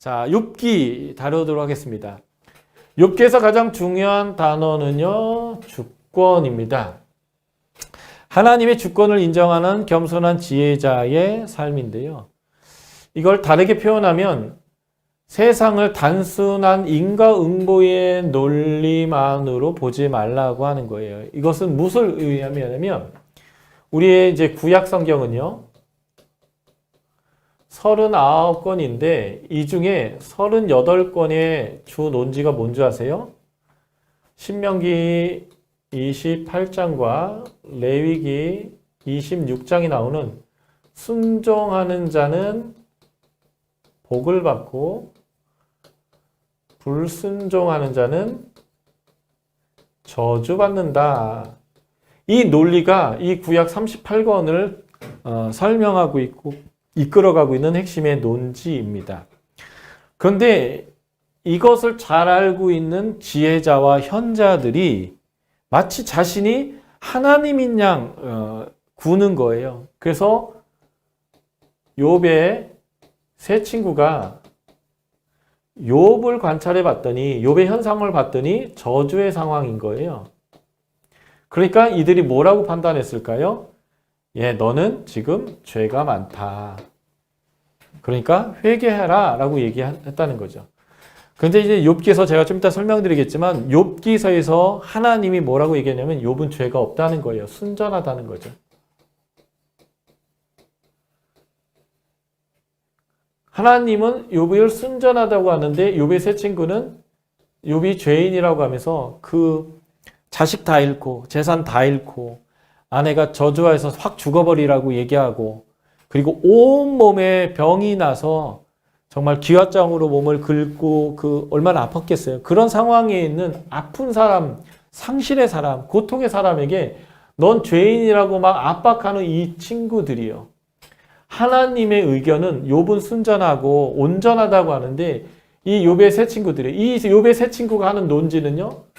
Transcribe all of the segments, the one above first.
자, 욥기 다루도록 하겠습니다. 욥기에서 가장 중요한 단어는요, 주권입니다. 하나님의 주권을 인정하는 겸손한 지혜자의 삶인데요. 이걸 다르게 표현하면 세상을 단순한 인과응보의 논리만으로 보지 말라고 하는 거예요. 이것은 무엇을 의미하냐면 우리의 이제 구약 성경은요. 39건인데 이 중에 38건의 주 논지가 뭔지 아세요? 신명기 28장과 레위기 26장이 나오는 순종하는 자는 복을 받고 불순종하는 자는 저주받는다. 이 논리가 이 구약 38권을 어, 설명하고 있고 이끌어가고 있는 핵심의 논지입니다. 그런데 이것을 잘 알고 있는 지혜자와 현자들이 마치 자신이 하나님인 양 어, 구는 거예요. 그래서 욥의 세 친구가 욥을 관찰해 봤더니 욥의 현상을 봤더니 저주의 상황인 거예요. 그러니까 이들이 뭐라고 판단했을까요? 예, 너는 지금 죄가 많다. 그러니까 회개해라 라고 얘기했다는 거죠. 근데 이제 욥기에서 제가 좀 이따 설명드리겠지만 욥기서에서 하나님이 뭐라고 얘기하냐면 욥은 죄가 없다는 거예요. 순전하다는 거죠. 하나님은 욥을 순전하다고 하는데 욥의 세 친구는 욥이 죄인이라고 하면서 그 자식 다 잃고 재산 다 잃고 아내가 저주하여서 확 죽어버리라고 얘기하고 그리고 온 몸에 병이 나서 정말 기와장으로 몸을 긁고 그 얼마나 아팠겠어요. 그런 상황에 있는 아픈 사람, 상실의 사람, 고통의 사람에게 넌 죄인이라고 막 압박하는 이 친구들이요. 하나님의 의견은 욥은 순전하고 온전하다고 하는데 이 욥의 세 친구들이 이 욥의 세 친구가 하는 논지는요.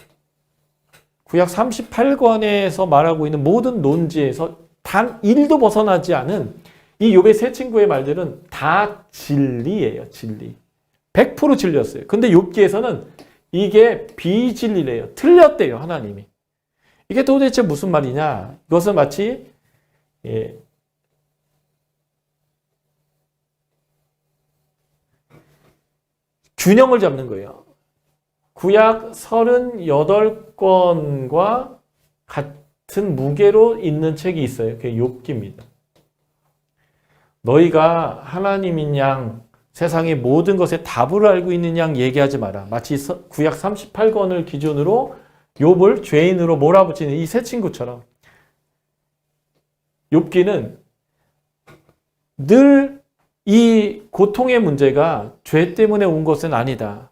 구약 38권에서 말하고 있는 모든 논지에서 단 1도 벗어나지 않은 이 욥의 세 친구의 말들은 다 진리예요, 진리. 100% 진리였어요. 근데 욥기에서는 이게 비진리래요. 틀렸대요, 하나님이. 이게 도대체 무슨 말이냐? 이것은 마치 예, 균형을 잡는 거예요. 구약 38권과 같은 무게로 있는 책이 있어요. 그게 욥기입니다. 너희가 하나님인 양 세상의 모든 것에 답을 알고 있는 양 얘기하지 마라. 마치 서- 구약 38권을 기준으로 욥을 죄인으로 몰아붙이는 이 세 친구처럼 욥기는 늘 이 고통의 문제가 죄 때문에 온 것은 아니다.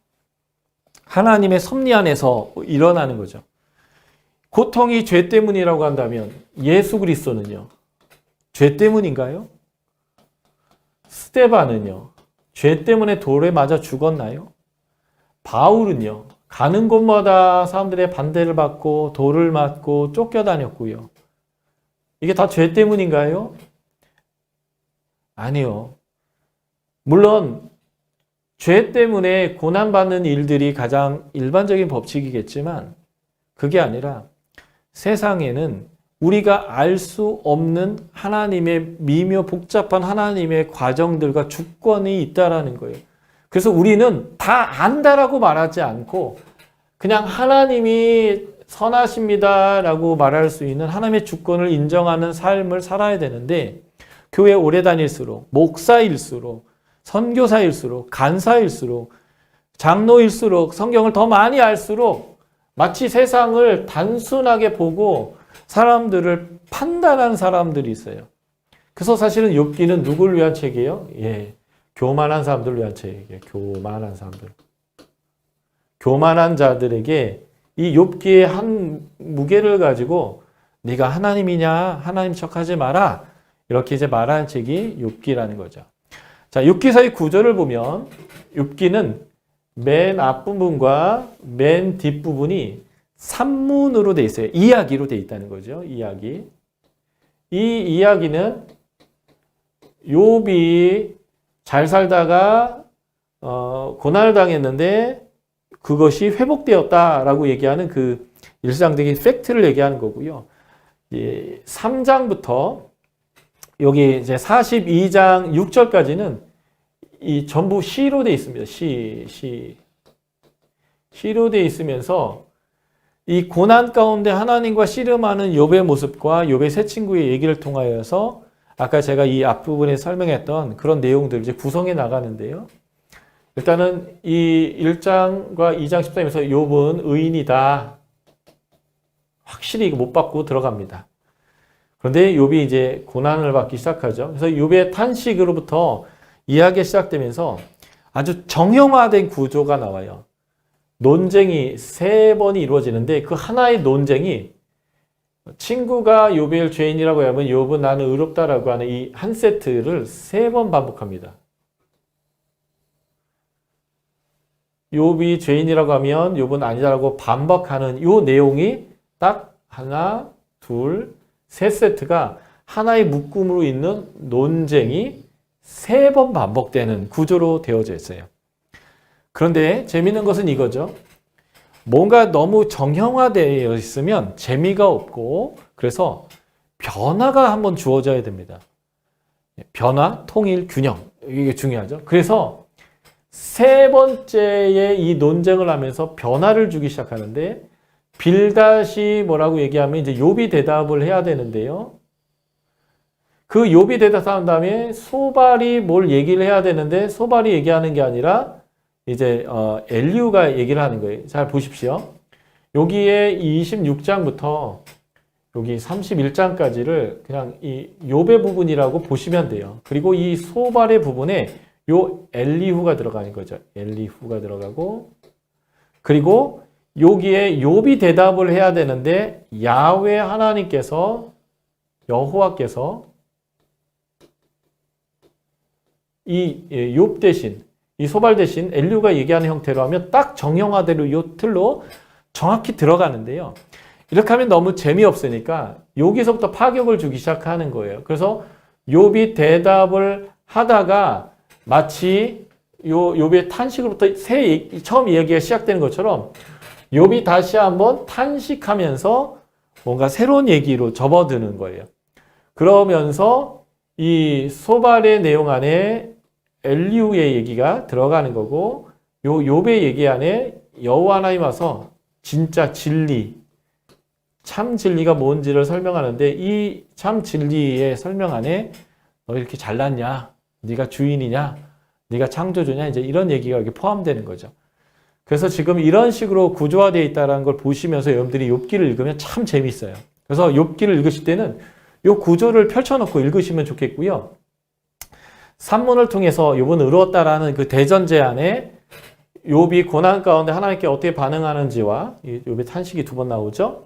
하나님의 섭리 안에서 일어나는 거죠. 고통이 죄 때문이라고 한다면 예수 그리스도는요. 죄 때문인가요? 스테반은요. 죄 때문에 돌에 맞아 죽었나요? 바울은요. 가는 곳마다 사람들의 반대를 받고 돌을 맞고 쫓겨다녔고요. 이게 다 죄 때문인가요? 아니요. 물론 죄 때문에 고난받는 일들이 가장 일반적인 법칙이겠지만 그게 아니라 세상에는 우리가 알 수 없는 하나님의 미묘 복잡한 하나님의 과정들과 주권이 있다라는 거예요. 그래서 우리는 다 안다라고 말하지 않고 그냥 하나님이 선하십니다라고 말할 수 있는 하나님의 주권을 인정하는 삶을 살아야 되는데 교회 오래 다닐수록 목사일수록 선교사일수록 간사일수록 장로일수록 성경을 더 많이 알수록 마치 세상을 단순하게 보고 사람들을 판단한 사람들이 있어요. 그래서 사실은 욥기는 누굴 위한 책이에요? 예. 교만한 사람들 위한 책이에요. 교만한 사람들. 교만한 자들에게 이 욥기의 한 무게를 가지고 네가 하나님이냐 하나님 척하지 마라 이렇게 이제 말하는 책이 욥기라는 거죠. 자, 욥기서의 구절을 보면 욥기는 맨 앞부분과 맨 뒷부분이 산문으로 돼 있어요. 이야기로 돼 있다는 거죠. 이야기. 이 이야기는 욥이 잘 살다가 어, 고난을 당했는데 그것이 회복되었다라고 얘기하는 그 일상적인 팩트를 얘기하는 거고요. 예, 3장부터 여기 이제 42장 6절까지는 이 전부 시로 돼 있습니다. 시, 시. 시로 돼 있으면서 이 고난 가운데 하나님과 씨름하는 욥의 모습과 욥의 새 친구의 얘기를 통하여서 아까 제가 이 앞부분에 설명했던 그런 내용들 이제 구성해 나가는데요. 일단은 이 1장과 2장 13에서 욥은 의인이다. 확실히 이거 못 받고 들어갑니다. 그런데 욥이 이제 고난을 받기 시작하죠. 그래서 욥의 탄식으로부터 이야기가 시작되면서 아주 정형화된 구조가 나와요. 논쟁이 세 번이 이루어지는데 그 하나의 논쟁이 친구가 욥의 죄인이라고 하면 욥은 나는 의롭다라고 하는 이 한 세트를 세 번 반복합니다. 욥이 죄인이라고 하면 욥은 아니다라고 반박하는 이 내용이 딱 하나, 둘, 세 세트가 하나의 묶음으로 있는 논쟁이 세 번 반복되는 구조로 되어져 있어요. 그런데 재미있는 것은 이거죠. 뭔가 너무 정형화되어 있으면 재미가 없고 그래서 변화가 한번 주어져야 됩니다. 변화, 통일, 균형 이게 중요하죠. 그래서 세 번째에 이 논쟁을 하면서 변화를 주기 시작하는데 빌닷이 뭐라고 얘기하면 이제 욥이 대답을 해야 되는데요. 그 욥이 대답한 다음에 소발이 뭘 얘기를 해야 되는데 소발이 얘기하는 게 아니라 이제 어, 엘리우가 얘기를 하는 거예요. 잘 보십시오. 여기에 26장부터 여기 31장까지를 그냥 이 욥의 부분이라고 보시면 돼요. 그리고 이 소발의 부분에 요 엘리후가 들어가는 거죠. 엘리후가 들어가고 그리고 여기에 욥이 대답을 해야 되는데 야훼 하나님께서 여호와께서 이 욥 대신 이 소발 대신 엘류가 얘기하는 형태로 하면 딱 정형화대로 이 틀로 정확히 들어가는데요. 이렇게 하면 너무 재미없으니까 여기서부터 파격을 주기 시작하는 거예요. 그래서 욥이 대답을 하다가 마치 요 욥의 탄식으로부터 새 처음 이야기가 시작되는 것처럼 욥이 다시 한번 탄식하면서 뭔가 새로운 얘기로 접어드는 거예요. 그러면서 이 소발의 내용 안에 엘리우의 얘기가 들어가는 거고 요 욥의 얘기 안에 여호와 하나님 와서 진짜 진리 참 진리가 뭔지를 설명하는데 이 참 진리의 설명 안에 너 이렇게 잘났냐? 네가 주인이냐? 네가 창조주냐? 이제 이런 얘기가 여기 포함되는 거죠. 그래서 지금 이런 식으로 구조화되어 있다는 걸 보시면서 여러분들이 욥기를 읽으면 참 재밌어요. 그래서 욥기를 읽으실 때는 이 구조를 펼쳐놓고 읽으시면 좋겠고요. 산문을 통해서 욥은 의로웠다라는 그 대전제 안에 욥이 고난 가운데 하나님께 어떻게 반응하는지와 욥의 탄식이 두 번 나오죠.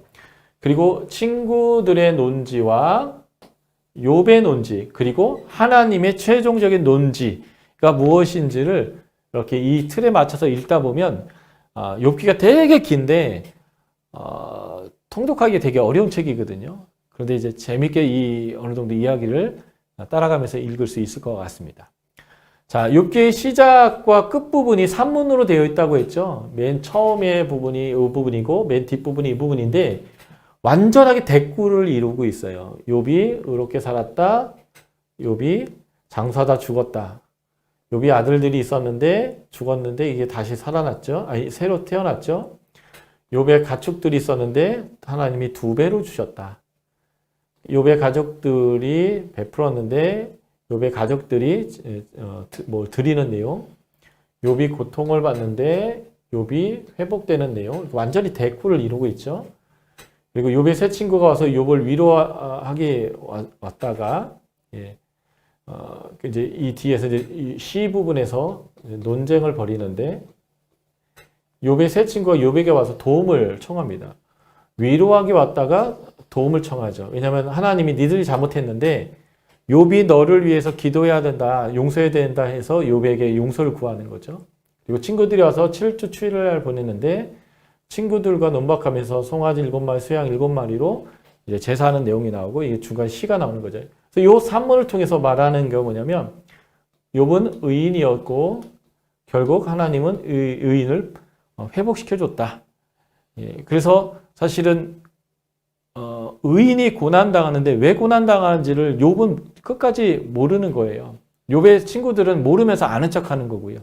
그리고 친구들의 논지와 욥의 논지 그리고 하나님의 최종적인 논지가 무엇인지를 이렇게 이 틀에 맞춰서 읽다 보면 아, 욥기가 되게 긴데 어, 통독하기 되게 어려운 책이거든요. 그런데 이제 재밌게 이 어느 정도 이야기를 따라가면서 읽을 수 있을 것 같습니다. 자, 욥기의 시작과 끝 부분이 산문으로 되어 있다고 했죠. 맨 처음의 부분이 이 부분이고 맨 뒷 부분이 이 부분인데 완전하게 대꾸를 이루고 있어요. 욥이 의롭게 살았다. 욥이 장사다 죽었다. 욥이 아들들이 있었는데 죽었는데 이게 다시 살아났죠. 아니 새로 태어났죠. 욥의 가축들이 있었는데 하나님이 두 배로 주셨다. 욥의 가족들이 베풀었는데 욥의 가족들이 어, 뭐 드리는 내용, 욥이 고통을 받는데 욥이 회복되는 내용, 완전히 대꾸를 이루고 있죠. 그리고 욥의 새 친구가 와서 욥을 위로하게 왔다가 예, 어, 이제 이 뒤에서 이제 이시 부분에서 논쟁을 벌이는데 욥의 새 친구가 욥에게 와서 도움을 청합니다. 위로하기 왔다가 도움을 청하죠. 왜냐하면 하나님이 니들이 잘못했는데 욥이 너를 위해서 기도해야 된다, 용서해야 된다 해서 욥에게 용서를 구하는 거죠. 그리고 친구들이 와서 7주 추일을 보냈는데 친구들과 논박하면서 송아지 일곱 마리, 수양 일곱 마리로 이제 제사하는 내용이 나오고 이게 중간 시가 나오는 거죠. 그래서 요 산문을 통해서 말하는 게 뭐냐면 욥은 의인이었고 결국 하나님은 의, 의인을 어, 회복시켜줬다. 예, 그래서 사실은 어, 의인이 고난 당하는데 왜 고난 당하는지를 욥은 끝까지 모르는 거예요. 욥의 친구들은 모르면서 아는 척하는 거고요.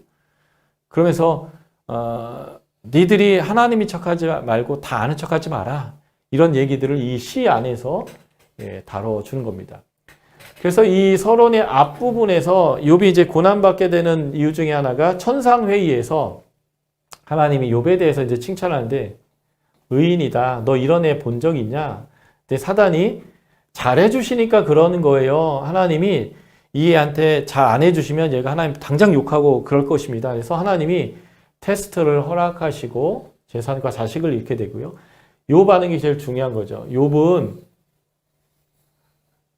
그러면서 어, 니들이 하나님이 척하지 말고 다 아는 척하지 마라. 이런 얘기들을 이 시 안에서 예, 다뤄주는 겁니다. 그래서 이 서론의 앞부분에서 욥이 이제 고난받게 되는 이유 중에 하나가 천상회의에서 하나님이 욥에 대해서 이제 칭찬하는데 의인이다. 너 이런 애 본 적 있냐? 근데 사단이 잘해 주시니까 그러는 거예요. 하나님이 이 애한테 잘 안 해 주시면 얘가 하나님 당장 욕하고 그럴 것입니다. 그래서 하나님이 테스트를 허락하시고 재산과 자식을 잃게 되고요. 요 반응이 제일 중요한 거죠. 욥은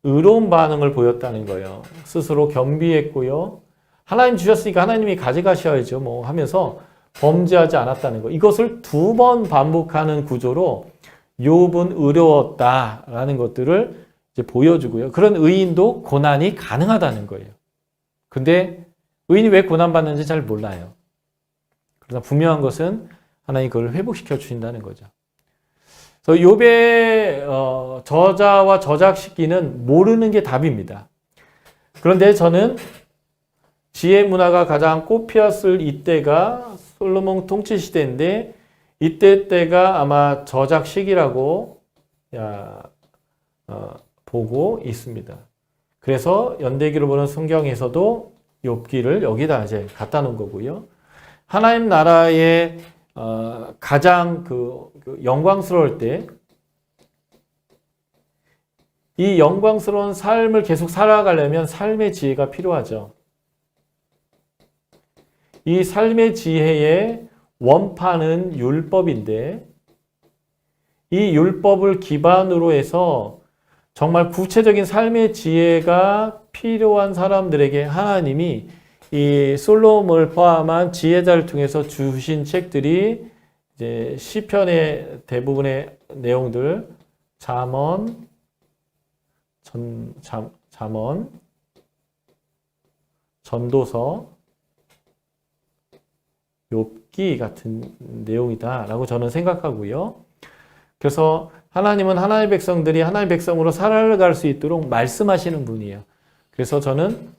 의로운 반응을 보였다는 거예요. 스스로 겸비했고요. 하나님 주셨으니까 하나님이 가져가셔야죠. 뭐 하면서 범죄하지 않았다는 거. 이것을 두 번 반복하는 구조로 욥은 의로웠다라는 것들을 이제 보여주고요. 그런 의인도 고난이 가능하다는 거예요. 근데 의인이 왜 고난받는지 잘 몰라요. 그러나 분명한 것은 하나님 그걸 회복시켜 주신다는 거죠. 그래서 욥의 어, 저자와 저작 시기는 모르는 게 답입니다. 그런데 저는 지혜 문화가 가장 꽃피었을 이때가 솔로몬 통치 시대인데 이때 때가 아마 저작 시기라고 야, 어, 보고 있습니다. 그래서 연대기로 보는 성경에서도 욥기를 여기다 이제 갖다 놓은 거고요. 하나님 나라의 어, 가장 그, 그 영광스러울 때, 이 영광스러운 삶을 계속 살아가려면 삶의 지혜가 필요하죠. 이 삶의 지혜의 원판은 율법인데, 이 율법을 기반으로 해서 정말 구체적인 삶의 지혜가 필요한 사람들에게 하나님이 이 솔로몬을 포함한 지혜자를 통해서 주신 책들이 이제 시편의 대부분의 내용들 잠언 전 잠, 잠언 전도서 욥기 같은 내용이다라고 저는 생각하고요. 그래서 하나님은 하나님의 백성들이 하나님의 백성으로 살아갈 수 있도록 말씀하시는 분이에요. 그래서 저는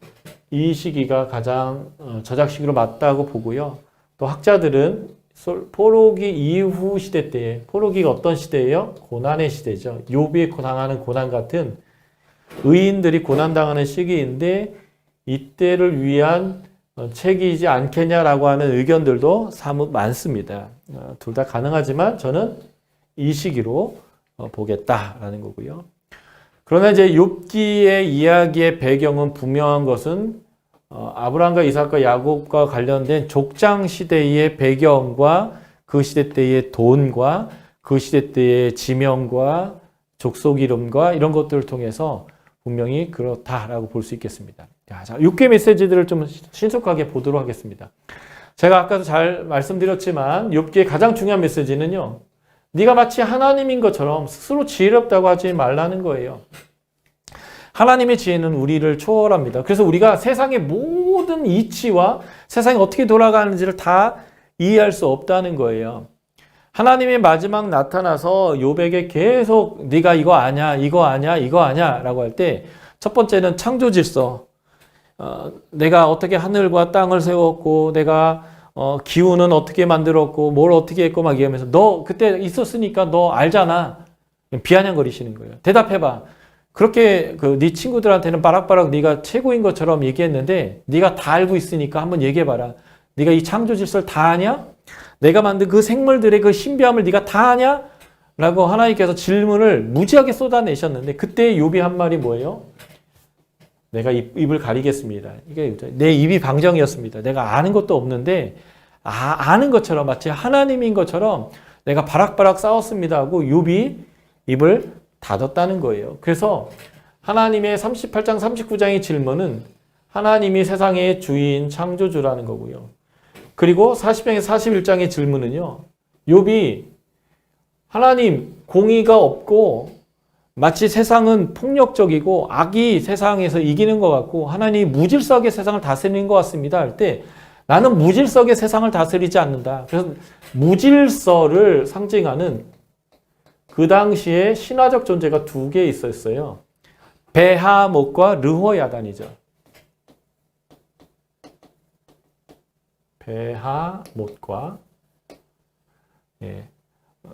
이 시기가 가장 어, 저작 시기로 맞다고 보고요. 또 학자들은 포로기 이후 시대 때에 포로기가 어떤 시대예요? 고난의 시대죠. 욥이 당하는 고난 같은 의인들이 고난 당하는 시기인데 이때를 위한 어, 책이지 않겠냐라고 하는 의견들도 사뭇 많습니다. 어, 둘다 가능하지만 저는 이 시기로 보겠다라는 거고요. 그러나 이제 욥기의 이야기의 배경은 분명한 것은 어, 아브라함과 이삭과 야곱과 관련된 족장 시대의 배경과 그 시대 때의 돈과 그 시대 때의 지명과 족속 이름과 이런 것들을 통해서 분명히 그렇다라고 볼 수 있겠습니다. 자, 6개 메시지들을 좀 신속하게 보도록 하겠습니다. 제가 아까도 잘 말씀드렸지만 욥기의 가장 중요한 메시지는요. 네가 마치 하나님인 것처럼 스스로 지혜롭다고 하지 말라는 거예요. 하나님의 지혜는 우리를 초월합니다. 그래서 우리가 세상의 모든 이치와 세상이 어떻게 돌아가는지를 다 이해할 수 없다는 거예요. 하나님의 마지막 나타나서 요백에 계속 네가 이거 아냐, 이거 아냐, 이거 아냐라고 할 때 첫 번째는 창조 질서. 어, 내가 어떻게 하늘과 땅을 세웠고 내가 어, 기후는 어떻게 만들었고 뭘 어떻게 했고 막 이러면서 너 그때 있었으니까 너 알잖아. 비아냥거리시는 거예요. 대답해봐. 그렇게 그 네 친구들한테는 바락바락 네가 최고인 것처럼 얘기했는데 네가 다 알고 있으니까 한번 얘기해 봐라. 네가 이 창조 질서를 다 아냐? 내가 만든 그 생물들의 그 신비함을 네가 다 아냐? 라고 하나님께서 질문을 무지하게 쏟아내셨는데 그때 욥이 한 말이 뭐예요? 내가 입, 을 가리겠습니다. 이게 내 입이 방정이었습니다. 내가 아는 것도 없는데 아, 아는 것처럼 마치 하나님인 것처럼 내가 바락바락 싸웠습니다 하고 욥이 입을 닫았다는 거예요. 그래서 하나님의 38장, 39장의 질문은 하나님이 세상의 주인, 창조주라는 거고요. 그리고 40장에 41장의 질문은요. 욥이 하나님 공의가 없고 마치 세상은 폭력적이고 악이 세상에서 이기는 것 같고 하나님이 무질서하게 세상을 다스리는 것 같습니다. 할 때 나는 무질서하게 세상을 다스리지 않는다. 그래서 무질서를 상징하는 그 당시에 신화적 존재가 두 개 있었어요. 베하못과 르호야단이죠. 베하못과 예. 어,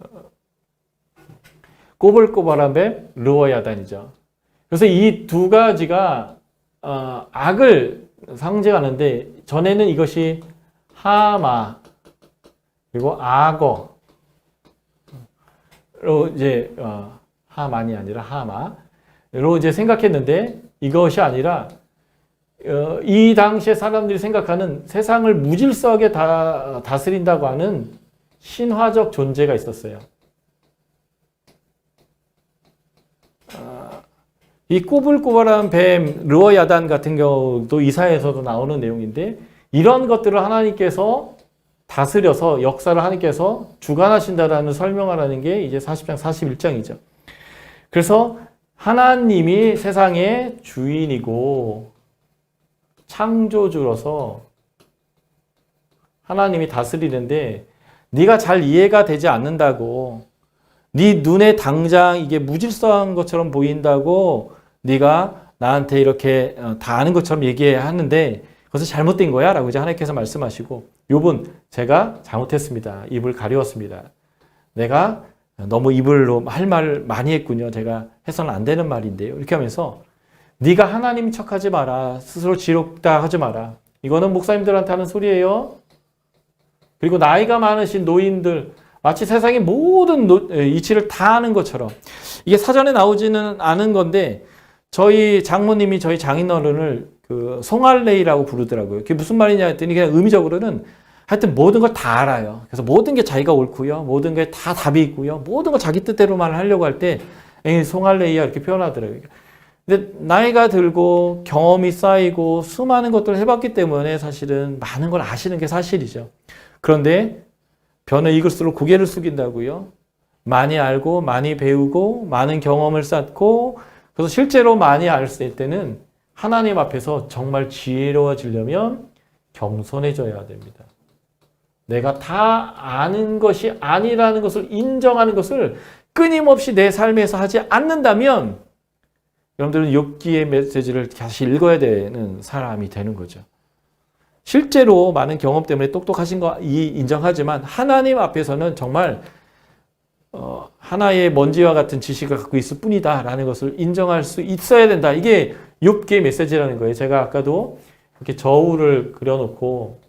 꼬불꼬불한 뱀 르호야단이죠. 그래서 이 두 가지가 어, 악을 상징하는데 전에는 이것이 하마 그리고 악어 로 이제 어, 하만이 아니라 하마로 이제 생각했는데 이것이 아니라 어, 이 당시에 사람들이 생각하는 세상을 무질서하게 다, 다스린다고 하는 신화적 존재가 있었어요. 이 꼬불꼬불한 뱀, 르어야단 같은 경우도 이사에서도 나오는 내용인데 이런 것들을 하나님께서 다스려서 역사를 하나님께서 주관하신다라는 설명을 하는 게 이제 40장, 41장이죠. 그래서 하나님이 세상의 주인이고 창조주로서 하나님이 다스리는데 네가 잘 이해가 되지 않는다고 네 눈에 당장 이게 무질서한 것처럼 보인다고 네가 나한테 이렇게 어, 다 아는 것처럼 얘기하는데 그것은 잘못된 거야 라고 이제 하나님께서 말씀하시고 요분 제가 잘못했습니다. 입을 가려웠습니다. 내가 너무 입을로 할 말을 많이 했군요. 제가 해서는 안 되는 말인데요. 이렇게 하면서 네가 하나님 척하지 마라. 스스로 지롭다 하지 마라. 이거는 목사님들한테 하는 소리예요. 그리고 나이가 많으신 노인들 마치 세상의 모든 노, 이치를 다 아는 것처럼 이게 사전에 나오지는 않은 건데 저희 장모님이 저희 장인어른을 그 송알레이라고 부르더라고요. 그게 무슨 말이냐 했더니 그냥 의미적으로는 하여튼 모든 걸 다 알아요. 그래서 모든 게 자기가 옳고요. 모든 게 다 답이 있고요. 모든 걸 자기 뜻대로만 하려고 할 때 송알레이야 이렇게 표현하더라고요. 근데 나이가 들고 경험이 쌓이고 수많은 것들을 해봤기 때문에 사실은 많은 걸 아시는 게 사실이죠. 그런데 변을 익을수록 고개를 숙인다고요. 많이 알고 많이 배우고 많은 경험을 쌓고 그래서 실제로 많이 알수 때는 하나님 앞에서 정말 지혜로워지려면 겸손해져야 됩니다. 내가 다 아는 것이 아니라는 것을 인정하는 것을 끊임없이 내 삶에서 하지 않는다면 여러분들은 욥기의 메시지를 다시 읽어야 되는 사람이 되는 거죠. 실제로 많은 경험 때문에 똑똑하신 거 인정하지만 하나님 앞에서는 정말 어, 하나의 먼지와 같은 지식을 갖고 있을 뿐이다라는 것을 인정할 수 있어야 된다. 이게 욥기의 메시지라는 거예요. 제가 아까도 이렇게 저울을 그려놓고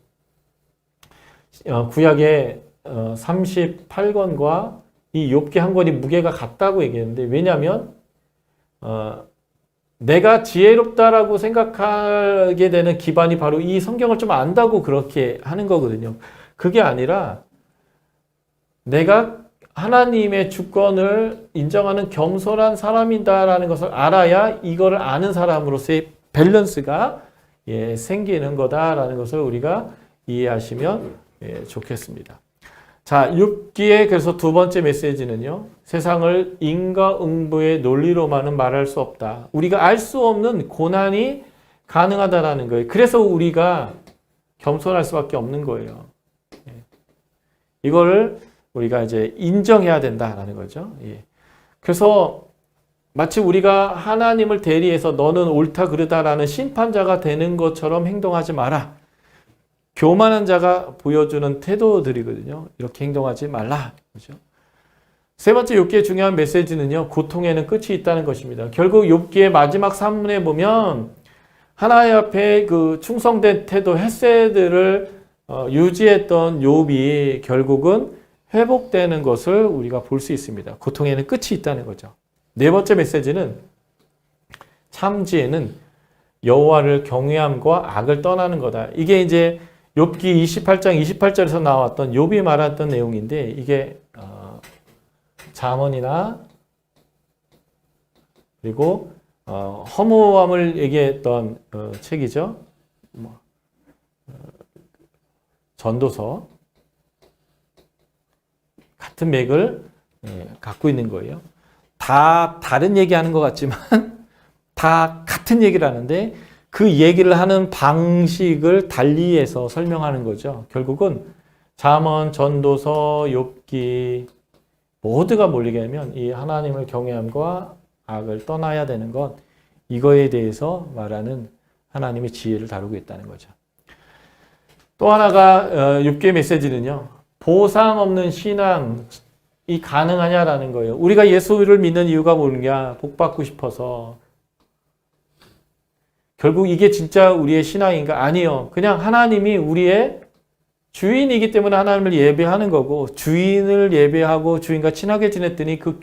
어, 구약의 어, 38권과 이 욥기 한 권이 무게가 같다고 얘기했는데 왜냐하면 어, 내가 지혜롭다라고 생각하게 되는 기반이 바로 이 성경을 좀 안다고 그렇게 하는 거거든요. 그게 아니라 내가 하나님의 주권을 인정하는 겸손한 사람이다라는 것을 알아야 이거를 아는 사람으로서의 밸런스가 예, 생기는 거다라는 것을 우리가 이해하시면 예, 좋겠습니다. 자, 6기의 그래서 두 번째 메시지는요. 세상을 인과응보의 논리로만은 말할 수 없다. 우리가 알 수 없는 고난이 가능하다라는 거예요. 그래서 우리가 겸손할 수밖에 없는 거예요. 예. 이거를 우리가 이제 인정해야 된다라는 거죠. 예. 그래서 마치 우리가 하나님을 대리해서 너는 옳다 그르다라는 심판자가 되는 것처럼 행동하지 마라. 교만한 자가 보여주는 태도들이거든요. 이렇게 행동하지 말라. 그렇죠? 세 번째 욥기의 중요한 메시지는요. 고통에는 끝이 있다는 것입니다. 결국 욥기의 마지막 산문에 보면 하나님 앞에 그 충성된 태도, 헤세드를 어, 유지했던 욥이 결국은 회복되는 것을 우리가 볼 수 있습니다. 고통에는 끝이 있다는 거죠. 네 번째 메시지는 참지에는 여호와를 경외함과 악을 떠나는 거다. 이게 이제 욥기 28장 28절에서 나왔던 욥이 말했던 내용인데 이게 어, 잠언이나 그리고 어, 허무함을 얘기했던 어, 책이죠. 뭐, 어, 전도서 같은 맥을 예, 갖고 있는 거예요. 다 다른 얘기하는 것 같지만 다 같은 얘기를 하는데 그 얘기를 하는 방식을 달리해서 설명하는 거죠. 결국은 잠언, 전도서, 욥기 모두가 몰리게 하면 이 하나님을 경외함과 악을 떠나야 되는 것 이거에 대해서 말하는 하나님의 지혜를 다루고 있다는 거죠. 또 하나가 어, 6개 메시지는요. 보상 없는 신앙이 가능하냐라는 거예요. 우리가 예수를 믿는 이유가 뭐냐? 복 받고 싶어서. 결국 이게 진짜 우리의 신앙인가? 아니요. 그냥 하나님이 우리의 주인이기 때문에 하나님을 예배하는 거고 주인을 예배하고 주인과 친하게 지냈더니 그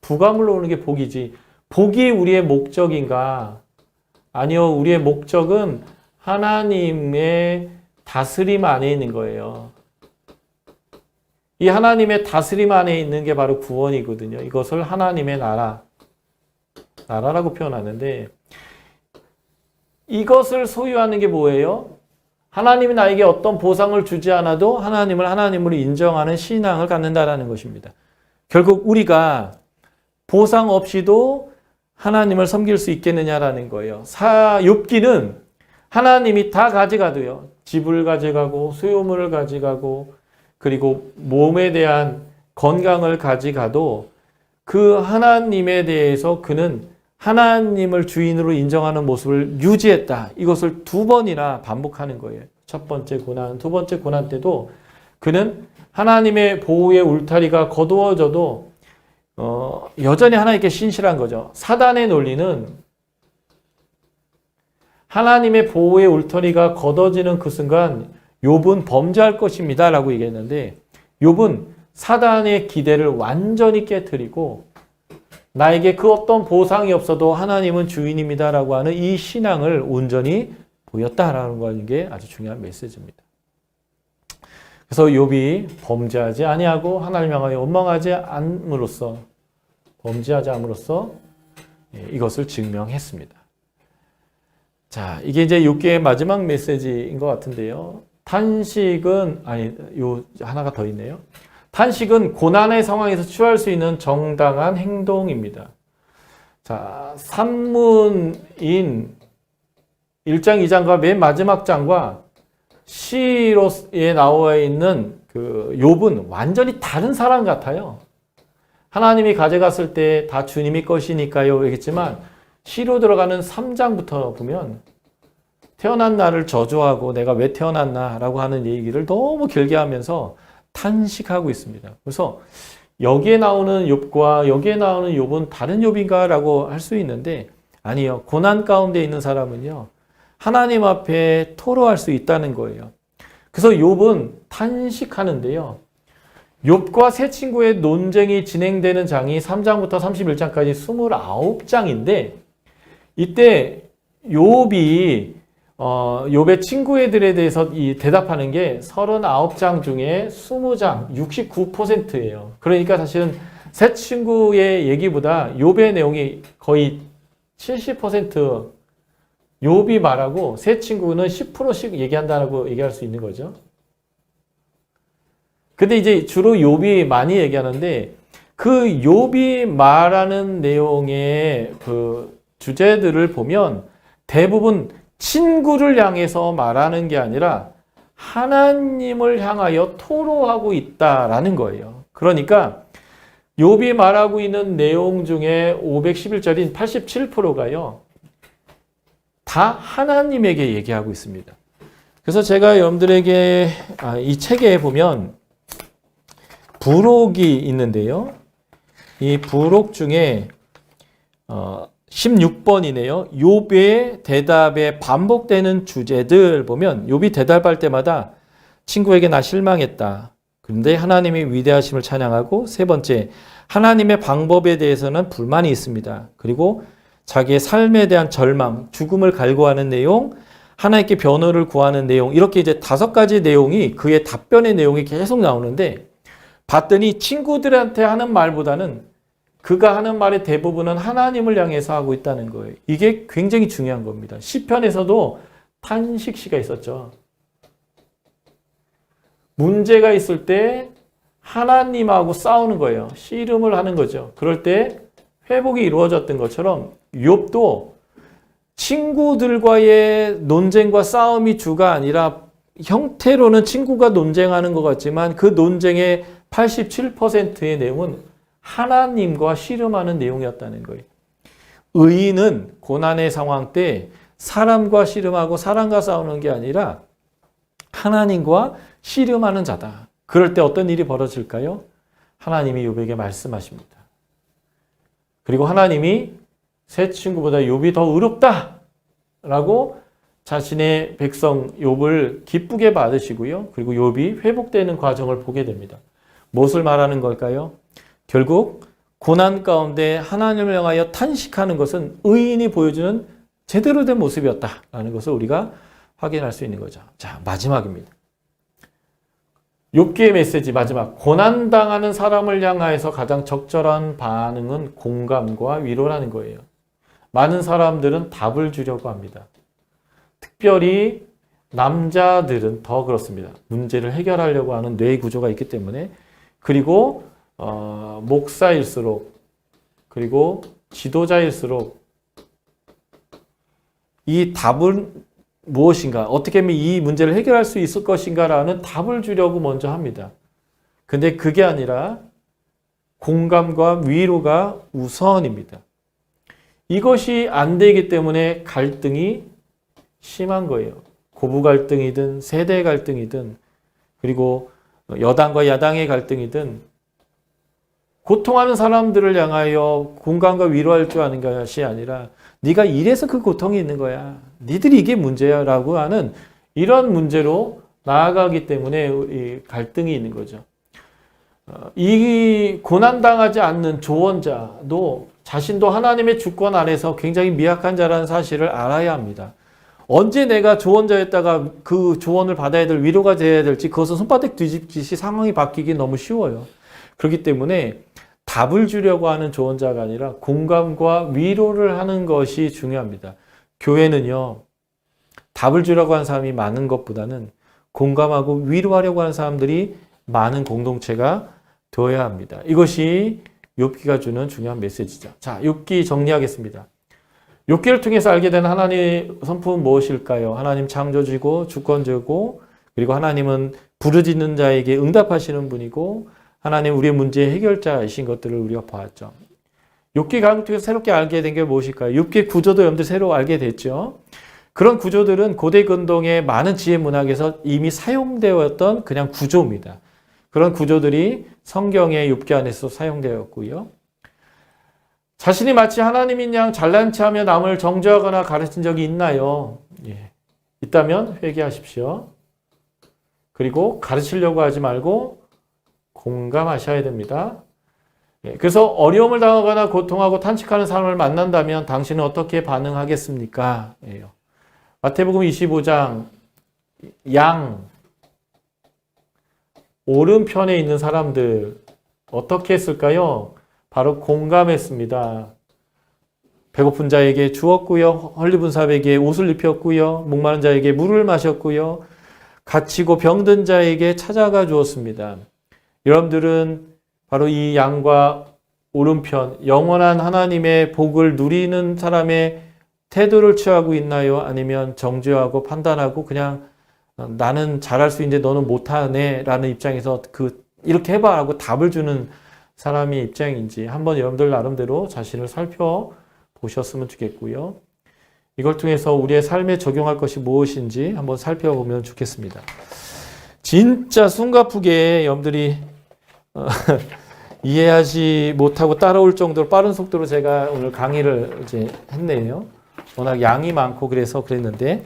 부감으로 오는 게 복이지. 복이 우리의 목적인가? 아니요. 우리의 목적은 하나님의 다스림 안에 있는 거예요. 이 하나님의 다스림 안에 있는 게 바로 구원이거든요. 이것을 하나님의 나라, 나라라고 표현하는데 이것을 소유하는 게 뭐예요? 하나님이 나에게 어떤 보상을 주지 않아도 하나님을 하나님으로 인정하는 신앙을 갖는다라는 것입니다. 결국 우리가 보상 없이도 하나님을 섬길 수 있겠느냐라는 거예요. 사 욥기는 하나님이 다 가져가도요. 집을 가져가고 수요물을 가져가고 그리고 몸에 대한 건강을 가져가도 그 하나님에 대해서 그는 하나님을 주인으로 인정하는 모습을 유지했다. 이것을 두 번이나 반복하는 거예요. 첫 번째 고난, 두 번째 고난 때도 그는 하나님의 보호의 울타리가 거두어져도 어, 여전히 하나님께 신실한 거죠. 사단의 논리는 하나님의 보호의 울타리가 걷어지는 그 순간 욥은 범죄할 것입니다 라고 얘기했는데 욥은 사단의 기대를 완전히 깨뜨리고 나에게 그 어떤 보상이 없어도 하나님은 주인입니다 라고 하는 이 신앙을 온전히 보였다라는 게 아주 중요한 메시지입니다. 그래서 욥이 범죄하지 아니하고 하나님 향하여 원망하지 않음으로써 범죄하지 않음으로써 예, 이것을 증명했습니다. 자, 이게 이제 6개의 마지막 메시지인 것 같은데요. 탄식은 아니 요 하나가 더 있네요. 탄식은 고난의 상황에서 취할 수 있는 정당한 행동입니다. 자, 산문인 1장, 2장과 맨 마지막 장과 시로에 나와 있는 그 욥은 완전히 다른 사람 같아요. 하나님이 가져갔을 때 다 주님이 것이니까요. 얘기했지만 시로 들어가는 3장부터 보면 태어난 나를 저주하고 내가 왜 태어났나라고 하는 얘기를 너무 길게 하면서 탄식하고 있습니다. 그래서 여기에 나오는 욥과 여기에 나오는 욥은 다른 욥인가라고 할 수 있는데 아니요. 고난 가운데 있는 사람은요. 하나님 앞에 토로할 수 있다는 거예요. 그래서 욥은 탄식하는데요. 욥과 세 친구의 논쟁이 진행되는 장이 3장부터 31장까지 29장인데 이때 욥이 어, 욥의 친구 애들에 대해서 이 대답하는 게 39장 중에 20장, 69%예요. 그러니까 사실은 세 친구의 얘기보다 욥의 내용이 거의 70% 욥이 말하고 세 친구는 10%씩 얘기한다라고 얘기할 수 있는 거죠. 근데 이제 주로 욥이 많이 얘기하는데 그 욥이 말하는 내용의 그 주제들을 보면 대부분 친구를 향해서 말하는 게 아니라 하나님을 향하여 토로하고 있다라는 거예요. 그러니까 욥이 말하고 있는 내용 중에 511절인 87%가요. 다 하나님에게 얘기하고 있습니다. 그래서 제가 여러분들에게 아, 이 책에 보면 부록이 있는데요. 이 부록 중에 어, 16번이네요. 욥의 대답에 반복되는 주제들 보면 욥이 대답할 때마다 친구에게 나 실망했다. 그런데 하나님의 위대하심을 찬양하고 세 번째 하나님의 방법에 대해서는 불만이 있습니다. 그리고 자기의 삶에 대한 절망, 죽음을 갈구하는 내용, 하나님께 변호를 구하는 내용 이렇게 이제 다섯 가지 내용이 그의 답변의 내용이 계속 나오는데 봤더니 친구들한테 하는 말보다는 그가 하는 말의 대부분은 하나님을 향해서 하고 있다는 거예요. 이게 굉장히 중요한 겁니다. 시편에서도 탄식시가 있었죠. 문제가 있을 때 하나님하고 싸우는 거예요. 씨름을 하는 거죠. 그럴 때 회복이 이루어졌던 것처럼 욥도 친구들과의 논쟁과 싸움이 주가 아니라 형태로는 친구가 논쟁하는 것 같지만 그 논쟁의 87%의 내용은 하나님과 씨름하는 내용이었다는 거예요. 의인은 고난의 상황 때 사람과 씨름하고 사람과 싸우는 게 아니라 하나님과 씨름하는 자다. 그럴 때 어떤 일이 벌어질까요? 하나님이 욥에게 말씀하십니다. 그리고 하나님이 새 친구보다 욥이 더 의롭다 라고 자신의 백성 욥을 기쁘게 받으시고요. 그리고 욥이 회복되는 과정을 보게 됩니다. 무엇을 말하는 걸까요? 결국 고난 가운데 하나님을 향하여 탄식하는 것은 의인이 보여주는 제대로 된 모습이었다라는 것을 우리가 확인할 수 있는 거죠. 자, 마지막입니다. 욥기의 메시지 마지막 고난 당하는 사람을 향하여서 가장 적절한 반응은 공감과 위로라는 거예요. 많은 사람들은 답을 주려고 합니다. 특별히 남자들은 더 그렇습니다. 문제를 해결하려고 하는 뇌 구조가 있기 때문에 그리고 어, 목사일수록 그리고 지도자일수록 이 답은 무엇인가 어떻게 하면 이 문제를 해결할 수 있을 것인가라는 답을 주려고 먼저 합니다. 근데 그게 아니라 공감과 위로가 우선입니다. 이것이 안 되기 때문에 갈등이 심한 거예요. 고부 갈등이든 세대 갈등이든 그리고 여당과 야당의 갈등이든 고통하는 사람들을 향하여 공감과 위로할 줄 아는 것이 아니라 네가 이래서 그 고통이 있는 거야. 니들이 이게 문제야 라고 하는 이런 문제로 나아가기 때문에 이 갈등이 있는 거죠. 어, 이 고난당하지 않는 조언자도 자신도 하나님의 주권 안에서 굉장히 미약한 자라는 사실을 알아야 합니다. 언제 내가 조언자였다가 그 조언을 받아야 될 위로가 돼야 될지 그것은 손바닥 뒤집듯이 상황이 바뀌기 너무 쉬워요. 그렇기 때문에 답을 주려고 하는 조언자가 아니라 공감과 위로를 하는 것이 중요합니다. 교회는요, 답을 주려고 하는 사람이 많은 것보다는 공감하고 위로하려고 하는 사람들이 많은 공동체가 되어야 합니다. 이것이 욥기가 주는 중요한 메시지죠. 자, 욥기 정리하겠습니다. 욥기를 통해서 알게 된 하나님의 선품은 무엇일까요? 하나님 창조주고 주권자고 그리고 하나님은 부르짖는 자에게 응답하시는 분이고 하나님 우리의 문제 해결자이신 것들을 우리가 보았죠. 욥기 강을 통해서 새롭게 알게 된 게 무엇일까요? 욥기 구조도 여러분들 새로 알게 됐죠. 그런 구조들은 고대 근동의 많은 지혜 문학에서 이미 사용되었던 그냥 구조입니다. 그런 구조들이 성경의 욥기 안에서 사용되었고요. 자신이 마치 하나님인 양 잘난 체하며 남을 정죄하거나 가르친 적이 있나요? 예. 있다면 회개하십시오. 그리고 가르치려고 하지 말고 공감하셔야 됩니다. 예. 그래서 어려움을 당하거나 고통하고 탄식하는 사람을 만난다면 당신은 어떻게 반응하겠습니까? 예요. 마태복음 25장 양 오른편에 있는 사람들 어떻게 했을까요? 바로 공감했습니다. 배고픈 자에게 주었고요. 헐리분 사에게 옷을 입혔고요. 목마른 자에게 물을 마셨고요. 갇히고 병든 자에게 찾아가 주었습니다. 여러분들은 바로 이 양과 오른편 영원한 하나님의 복을 누리는 사람의 태도를 취하고 있나요? 아니면 정죄하고 판단하고 그냥 나는 잘할 수 있는데 너는 못하네 라는 입장에서 그 이렇게 해봐 하고 답을 주는 사람의 입장인지 한번 여러분들 나름대로 자신을 살펴보셨으면 좋겠고요. 이걸 통해서 우리의 삶에 적용할 것이 무엇인지 한번 살펴보면 좋겠습니다. 진짜 숨가쁘게 여러분들이 어, 이해하지 못하고 따라올 정도로 빠른 속도로 제가 오늘 강의를 이제 했네요. 워낙 양이 많고 그래서 그랬는데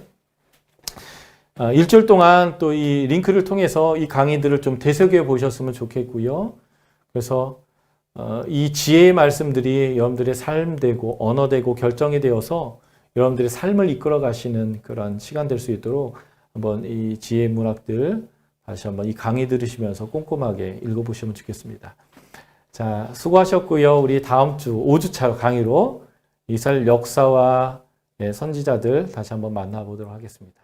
어, 일주일 동안 또 이 링크를 통해서 이 강의들을 좀 되새겨 보셨으면 좋겠고요. 그래서 어, 이 지혜의 말씀들이 여러분들의 삶 되고 언어 되고 결정이 되어서 여러분들의 삶을 이끌어 가시는 그런 시간 될 수 있도록 한번 이 지혜 문학들 다시 한번 이 강의 들으시면서 꼼꼼하게 읽어보시면 좋겠습니다. 자, 수고하셨고요. 우리 다음 주 5주차 강의로 이스라엘 역사와 예, 선지자들 다시 한번 만나보도록 하겠습니다.